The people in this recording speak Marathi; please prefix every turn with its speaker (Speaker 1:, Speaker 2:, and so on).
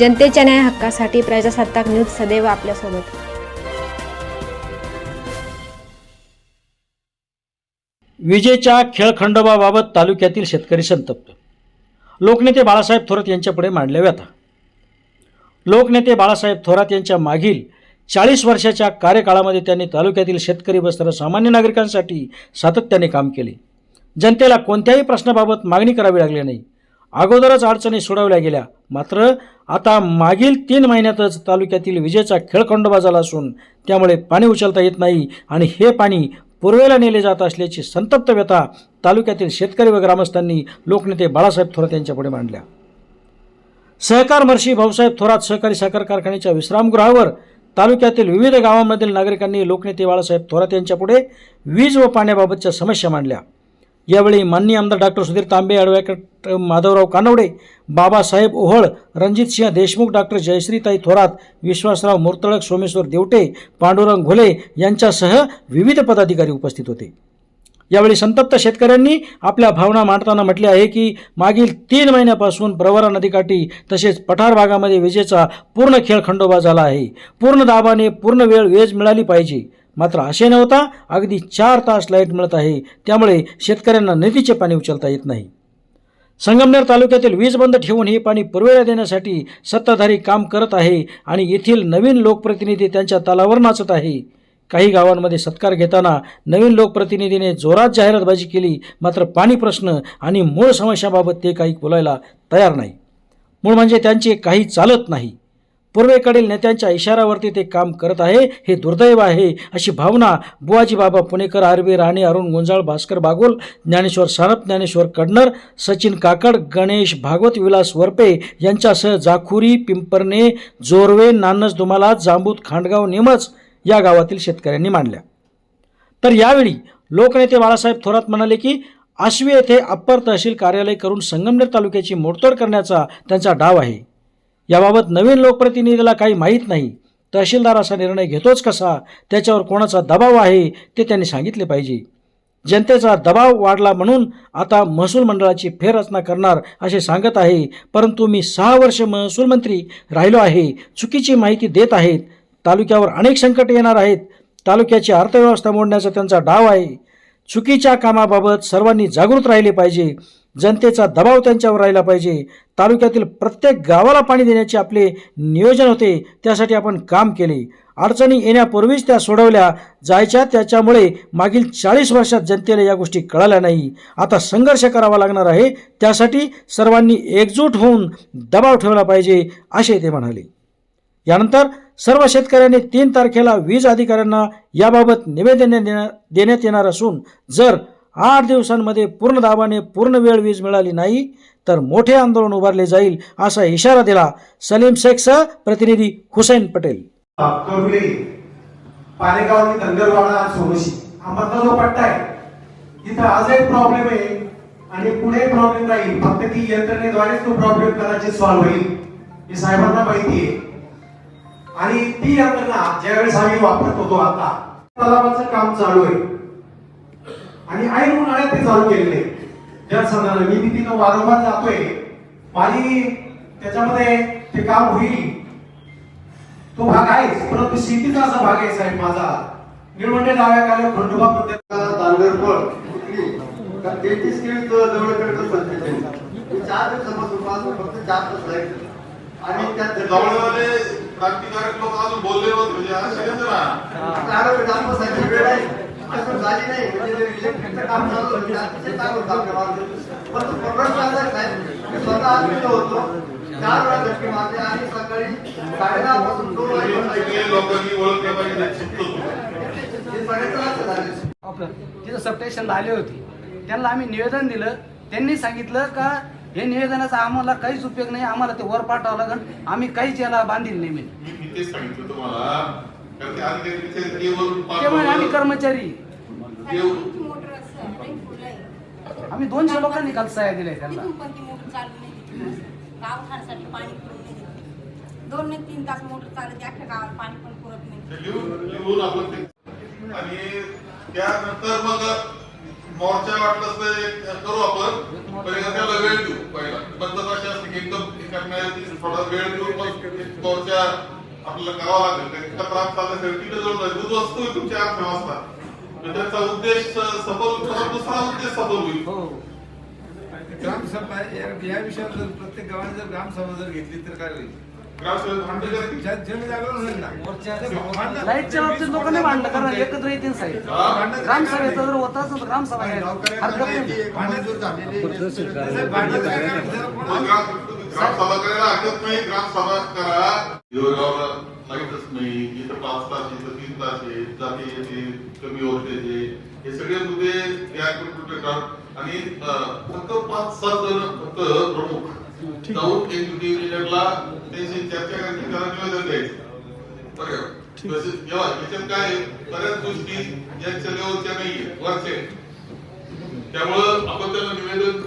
Speaker 1: जनतेच्या न्याय हक्कासाठी प्रजासत्ताक न्यूज सदैव आपल्यासोबत.
Speaker 2: विजेच्या खेळखंडोबाबाबत तालुक्यातील शेतकरी संतप्त. लोकनेते बाळासाहेब थोरात यांच्यापुढे मांडल्या व्यथा. लोकनेते बाळासाहेब थोरात यांच्या मागील चाळीस वर्षाच्या कार्यकाळामध्ये त्यांनी तालुक्यातील शेतकरी व सर्वसामान्य नागरिकांसाठी सातत्याने काम केले. जनतेला कोणत्याही प्रश्नाबाबत मागणी करावी लागली नाही. अगोदरच अडचणी सोडवल्या गेल्या. मात्र आता मागील तीन महिन्यातच तालुक्यातील विजेचा खेळखंडोबा झाला असून त्यामुळे पाणी उचलता येत नाही आणि हे पाणी पूर्वेला नेले जात असल्याची संतप्त व्यथा तालुक्यातील शेतकरी व ग्रामस्थांनी लोकनेते बाळासाहेब थोरात यांच्यापुढे मांडल्या. सहकार महर्षी भाऊसाहेब थोरात सहकारी साखर कारखान्याच्या विश्रामगृहावर तालुक्यातील विविध गावांमधील नागरिकांनी लोकनेते बाळासाहेब थोरात यांच्यापुढे वीज व पाण्याबाबतच्या समस्या मांडल्या. यावेळी माननीय आमदार doctor Sudhir Tambe advocate Madhavrao Kanawade Babasaheb Ohal Ranjitsinh Deshmukh doctor जयश्रीताई थोरात विश्वासराव मुर्तळक सोमेश्वर देवटे पांडुरंग घोले यांच्यासह विविध पदाधिकारी उपस्थित होते. यावेळी संतप्त शेतकऱ्यांनी आपल्या भावना मांडताना म्हटले आहे की मागील तीन महिन्यापासून प्रवरा नदीकाठी तसेच पठार भागामध्ये विजेचा पूर्ण खेळ खंडोबा झाला आहे. पूर्ण दाबाने पूर्ण वेळ वीज मिळाली पाहिजे. मात्र असे नव्हता. अगदी चार तास लाइट मिळत आहे. त्यामुळे शेतकऱ्यांना नदीचे पाणी उचलता येत नाही. संगमनेर तालुक्यातील वीज बंद ठेवून हे पाणी पुरवठा देण्यासाठी सत्ताधारी काम करत आहे आणि येथील नवीन लोकप्रतिनिधी त्यांच्या तालावर नाचत आहे. काही गावांमध्ये सत्कार घेताना नवीन लोकप्रतिनिधीने जोरात जाहिरातबाजी केली. मात्र पाणी प्रश्न आणि मूळ समस्याबाबत ते काही बोलायला तयार नाही. मूळ म्हणजे त्यांचे काही चालत नाही. पूर्वेकडील नेत्यांच्या इशाऱ्यावरती ते काम करत आहे हे दुर्दैव आहे अशी भावना बुवाजी बाबा पुणेकर आरबी राणे अरुण गुंजाळ भास्कर बागोल ज्ञानेश्वर सानप ज्ञानेश्वर कडनर सचिन काकड गणेश भागवत विलास वरपे यांच्यासह जाखुरी पिंपरणे जोरवे नानस दुमाला जांबूत खांडगाव निमच या गावातील शेतकऱ्यांनी मांडल्या तर यावेळी लोकनेते बाळासाहेब थोरात म्हणाले की आश्वी येथे अप्पर तहसील कार्यालय करून संगमनेर तालुक्याची मोडतोड करण्याचा त्यांचा डाव आहे. याबाबत नवीन लोकप्रतिनिधीला काही माहीत नाही. तहसीलदार असा निर्णय घेतोच कसा? त्याच्यावर कोणाचा दबाव आहे ते त्यांनी सांगितले पाहिजे. जनतेचा दबाव वाढला म्हणून आता महसूल मंडळाची फेररचना करणार असे सांगत आहे. परंतु मी सहा वर्ष महसूल मंत्री राहिलो आहे. चुकीची माहिती देत आहेत. तालुक्यावर अनेक संकट येणार आहेत. तालुक्याची अर्थव्यवस्था मोडण्याचा त्यांचा डाव आहे. चुकीच्या कामाबाबत सर्वांनी जागृत राहिले पाहिजे. जनतेचा दबाव त्यांच्यावर राहिला पाहिजे. तालुक्यातील प्रत्येक गावाला पाणी देण्याचे आपले नियोजन होते त्यासाठी आपण काम केले. अडचणी येण्यापूर्वीच त्या सोडवल्या जायच्या त्याच्यामुळे मागील चाळीस वर्षात जनतेला या गोष्टी कळाल्या नाही. आता संघर्ष करावा लागणार आहे त्यासाठी सर्वांनी एकजूट होऊन दबाव ठेवला पाहिजे असे ते म्हणाले. यानंतर सर्व शेतकऱ्यांनी तीन तारखेला वीज अधिकाऱ्यांना याबाबत निवेदन देण्या- देण्यात येणार असून जर आठ दिवसांमध्ये पूर्ण दाबाने पूर्ण वेळ वीज मिळाली नाही तर मोठे आंदोलन उभारले जाईल असा इशारा दिला सलीम शेखसह प्रतिनिधी हुसेन पटेल.
Speaker 3: कवले पालेगाव धनगरवाडा सोमशी हा मधला जो पट्टा आहे इथं आजही प्रॉब्लेम आहे आणि पुढे प्रॉब्लेम राहील. फक्त ती यंत्रणेद्वारेच तो प्रॉब्लेम कदाचित सॉल्व्ह होईल हे साहेबांना माहिती आहे. आणि ती यंत्रणा ज्यावेळेस आम्ही वापरत होतो आता तलावाचं काम चालू आहे. आणि ऐन उन्हाळ्यात ते चालू केलेले. जलसंधारण मी तिथं वारंवार जातोय माझी त्याच्यामध्ये ते काम होईल. तो भाग आहेच परंतु शेतीचा असा भाग आहे साहेब माझा. निळवंडे डाव्या काले खंडोबा प्रत्येक
Speaker 4: तेहतीस केळी जवळ पंचेचाळीस चार दिवसापासून फक्त चार तास लाइट आणि त्यात
Speaker 5: जवळजवळ क्रांतिकारक लोक अजून बोलले होते म्हणजे असं ना
Speaker 4: आहे अजून झाली नाही म्हणजे इलेक्ट्रिकचं काम चालू होतं. परंतु साहेब स्वतः तिथं होतो चार वेळा धक्के मारले आणि सकाळी साडेदहा पासून दोन
Speaker 5: सगळे
Speaker 4: वाजेपर्यंत
Speaker 5: लोकांनी ओळखलं पाहिजे शिकतो
Speaker 4: सगळ्याचं लक्ष झालं
Speaker 6: आपलं तिथं सबस्टेशनला आले होते त्यांना आम्ही निवेदन दिलं त्यांनी सांगितलं का हे निवेदनाचा आम्हाला काहीच उपयोग नाही आम्हाला ते वर पाठवावं लागेल आम्ही काहीच याला बांधील नाही.
Speaker 5: मी तेच सांगितलं तुम्हाला
Speaker 6: आम्ही कर्मचारी आम्ही दोनशे लोकांनी काल सह्या दिल्या त्यांना.
Speaker 7: तिथून पण ती मोटर चालू नाही दिली. गावठाणासाठी पाणी पुरत नाही दिलं. दोन नाही तीन तास मोटर चालते अख्ख्या पाणी पण पुरत नाही.
Speaker 5: आणि त्यानंतर मग मोर्चा वाटलं तर एक करू आपण. त्याला वेळ देऊ पहिला. पद्धत अशी असते की एकदम एका मिळाली थोडा वेळ मग आपल्याला करावं लागेल. त्रास चालण्यासाठी तिथे जाऊन जाईल दूध वस्तू तुमची अर्थव्यवस्था तर त्याचा उद्देश सफल होईल दुसरा उद्देश सफल होईल.
Speaker 6: हो.
Speaker 8: ग्रामसभा या या विषयावर जर प्रत्येक गावाने जर ग्रामसभा जर घेतली तर काय होईल?
Speaker 5: करतील.
Speaker 8: जनजागरण होईल ना. भांडण-
Speaker 6: लाईटच्या बाबतीत लोक नाही भांडलं कारण एकत्र येतील साहेब.
Speaker 5: हा?
Speaker 6: ग्रामसभेचा जर होता असेल तर ग्रामसभा घ्यायला हरकत नाही.
Speaker 8: भांडण- साहेब, भांडणाचं काय कारण? जरा
Speaker 5: मग
Speaker 8: कोणाला-
Speaker 5: ग्राम ग्रामसभा करायला हरकत नाही. ग्रामसभा करा. देवगावला लाईटच नाही इथं पाच तास इथं तीन तास आहे जाती येते कमी होते ते हे सगळे मुद्दे या आणि फक्त पाच सात जण फक्त प्रमुख. जाऊन एक युनियनला त्यांची चर्चा करायची त्याला निवेदन द्यायचं बरं. जेव्हा याच्यात काय आहे, बऱ्याच गोष्टी यांच्या लेवलच्या नाहीये आहेत. त्यामुळं आपण त्याला निवेदन